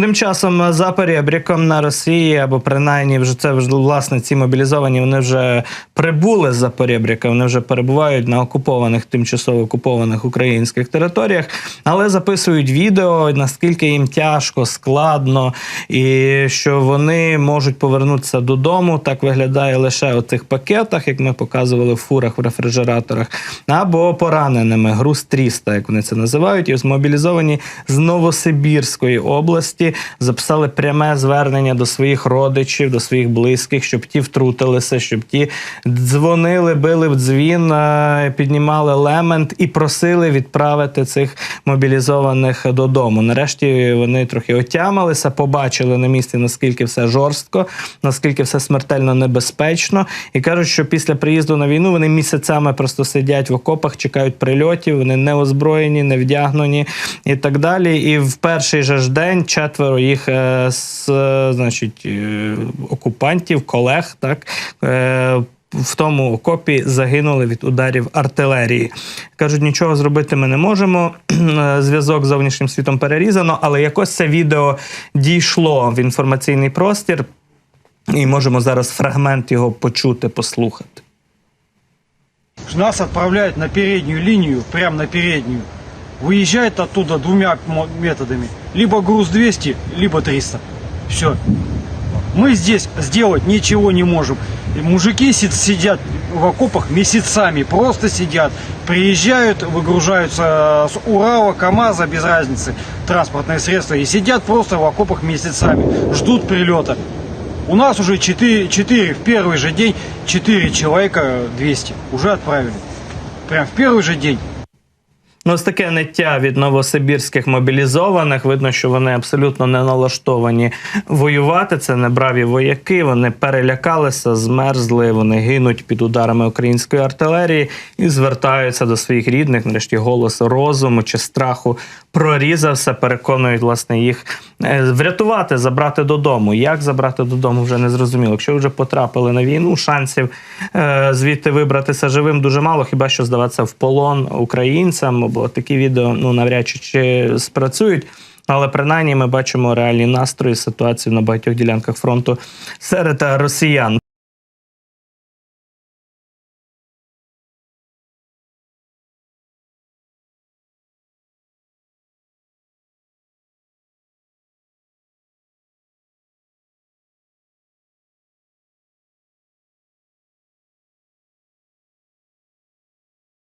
Тим часом за перебріком на Росії, або принаймні вже це вже власне ці мобілізовані, вони вже прибули з перебріка, вони вже перебувають на окупованих, тимчасово окупованих українських територіях, але записують відео, наскільки їм тяжко, складно, і що вони можуть повернутися додому. Так виглядає лише у тих пакетах, як ми показували в фурах в рефрижераторах, або пораненими, груз 300, як вони це називають, і ось мобілізовані з Новосибірської області записали пряме звернення до своїх родичів, до своїх близьких, щоб ті втрутилися, щоб ті дзвонили, били в дзвін, е, піднімали лемент і просили відправити цих мобілізованих додому. Нарешті вони трохи отямилися, побачили на місці, наскільки все жорстко, наскільки все смертельно небезпечно, і кажуть, що після приїзду на війну вони місяцями просто сидять в окопах, чекають прильотів, вони не озброєні, не вдягнені і так далі. І в перший же ж день четверо їх е, з, значить, е, окупантів, колег, так. е, в тому окопі загинули від ударів артилерії. Кажуть, нічого зробити ми не можемо. Зв'язок з зовнішнім світом перерізано, але якось це відео дійшло в інформаційний простір, і можемо зараз фрагмент його почути, послухати. Нас отправляют на переднюю линию, прямо на переднюю. Выезжает оттуда двумя методами. Либо груз 200, либо 300. Все. Мы здесь сделать ничего не можем. И мужики си- сидят в окопах месяцами, просто сидят. Приезжают, выгружаются с Урала, КАМАЗа, без разницы, транспортные средства. И сидят просто в окопах месяцами, ждут прилета. У нас уже 4, 4 в первый же день 4 человека 200 уже отправили. Прям в первый же день. Ну, ось таке ниття від новосибірських мобілізованих. Видно, що вони абсолютно не налаштовані воювати. Це не браві вояки. Вони перелякалися, змерзли, вони гинуть під ударами української артилерії і звертаються до своїх рідних. Нарешті голос розуму чи страху прорізався. Переконують власне їх е, врятувати, забрати додому. Як забрати додому, вже не зрозуміло. Якщо вже потрапили на війну, шансів е, звідти вибратися живим дуже мало. Хіба що здаватися в полон українцям, бо такі відео ну навряд чи, спрацюють. Але принаймні ми бачимо реальні настрої ситуації на багатьох ділянках фронту серед росіян.